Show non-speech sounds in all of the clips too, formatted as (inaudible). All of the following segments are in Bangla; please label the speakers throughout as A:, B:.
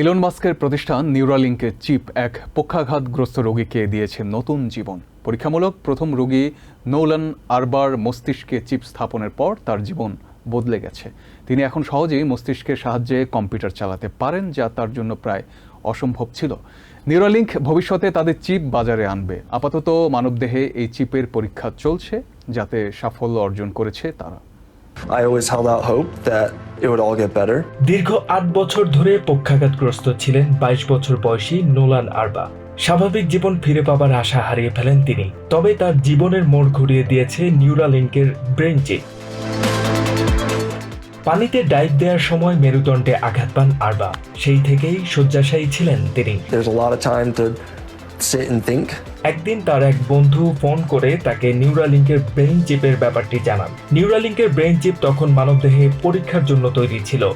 A: ইলন মাস্কের প্রতিষ্ঠান নিউরালিঙ্কের চিপ এক পক্ষাঘাতগ্রস্ত রোগীকে দিয়েছে নতুন জীবন। পরীক্ষামূলক প্রথম রোগী নৌলান আরবার মস্তিষ্কে চিপ স্থাপনের পর তার জীবন বদলে গেছে। তিনি এখন সহজেই মস্তিষ্কের সাহায্যে কম্পিউটার চালাতে পারেন, যা তার জন্য প্রায় অসম্ভব ছিল। নিউরালিঙ্ক ভবিষ্যতে তাদের চিপ বাজারে আনবে। আপাতত মানবদেহে এই চিপের পরীক্ষা চলছে, যাতে সাফল্য অর্জন করেছে তারা।
B: I always held out hope that it would all get better.
C: দীর্ঘ আট বছর ধরে পক্ষাঘাতগ্রস্ত ছিলেন বাইশ বছর বয়সী নোলান আরবা। স্বাভাবিক জীবন ফিরে পাবার আশা হারিয়ে ফেলেন তিনি। তবে তার জীবনের মোড় ঘুরিয়ে দিয়েছে নিউরালিঙ্কের ব্রেন চিপ। পানিতে ডাইভ দেওয়ার সময় মেরুদণ্ডে আঘাত পান আরবা। সেই থেকেই শয্যাশায়ী ছিলেন তিনি।
B: There's a lot of time to sit and think.
C: একদিন তার এক বন্ধু ফোন করে তাকে নিউরালিঙ্কের ব্রেইন চিপের ব্যাপারটি জানান। নিউরালিঙ্কের ব্রেইন চিপ তখন মানবদেহে পরীক্ষার জন্য তৈরি ছিল।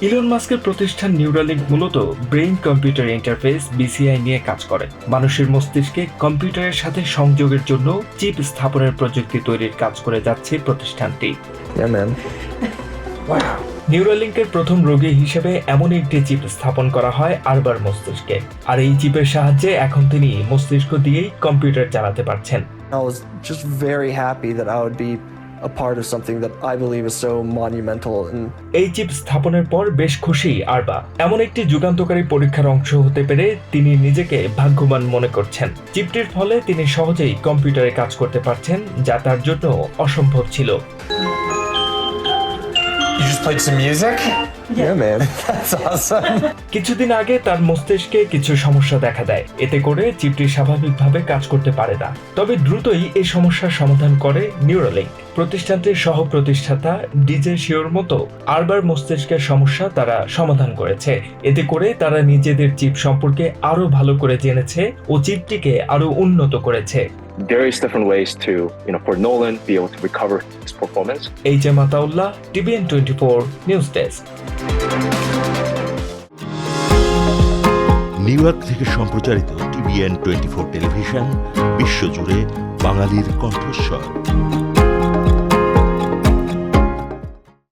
C: ইলন মাস্কের প্রতিষ্ঠান নিউরালিঙ্ক মূলত ব্রেইন কম্পিউটার ইন্টারফেস বিসিআই নিয়ে কাজ করে। মানুষের মস্তিষ্কে কম্পিউটারের সাথে সংযোগের জন্য চিপ স্থাপনের প্রযুক্তি তৈরির কাজ করে যাচ্ছে প্রতিষ্ঠানটি।
B: Yeah, man.
C: নিউরালিঙ্কের প্রথম রোগী হিসেবে এমন একটি চিপ স্থাপন করা হয় আরবার মস্তিষ্কে। আর এই চিপের সাহায্যে এখন তিনি মস্তিষ্ক দিয়েই কম্পিউটার চালাতে পারছেন।
B: I was just very happy that I would be a part of something that I believe is so monumental and
C: এই চিপ স্থাপনের পর বেশ খুশি আরবা। এমন একটি যুগান্তকারী পরীক্ষার অংশ হতে পেরে তিনি নিজেকে ভাগ্যবান মনে করছেন। চিপটির ফলে তিনি সহজেই কম্পিউটারে কাজ করতে পারছেন যা তার জন্য অসম্ভব ছিল।
D: Just played some music?
B: yeah, man. (laughs)
D: That's awesome. (laughs)
C: কিছুদিন আগে তার মস্তিষ্কে কিছু সমস্যা দেখা দেয় এতে করে চিপটি স্বাভাবিকভাবে কাজ করতে পারে না তবে দ্রুতই এই সমস্যার সমাধান করে নিউরোলিঙ্ক প্রতিষ্ঠানটির সহ প্রতিষ্ঠাতা ডিজে শিওর মতো আরবার মস্তিষ্কের সমস্যা তারা সমাধান করেছে এতে করে তারা নিজেদের চিপ সম্পর্কে আরও ভালো করে জেনেছে ও চিপটিকে আরও উন্নত করেছে
E: various different ways to, you know, for Nolan be able to recover his performance.
C: TVN twenty four news desk
F: New York থেকে সম্প্রচারিত টিভিএন টোয়েন্টি ফোর টেলিভিশন বিশ্বজুড়ে বাঙালির কণ্ঠস্বর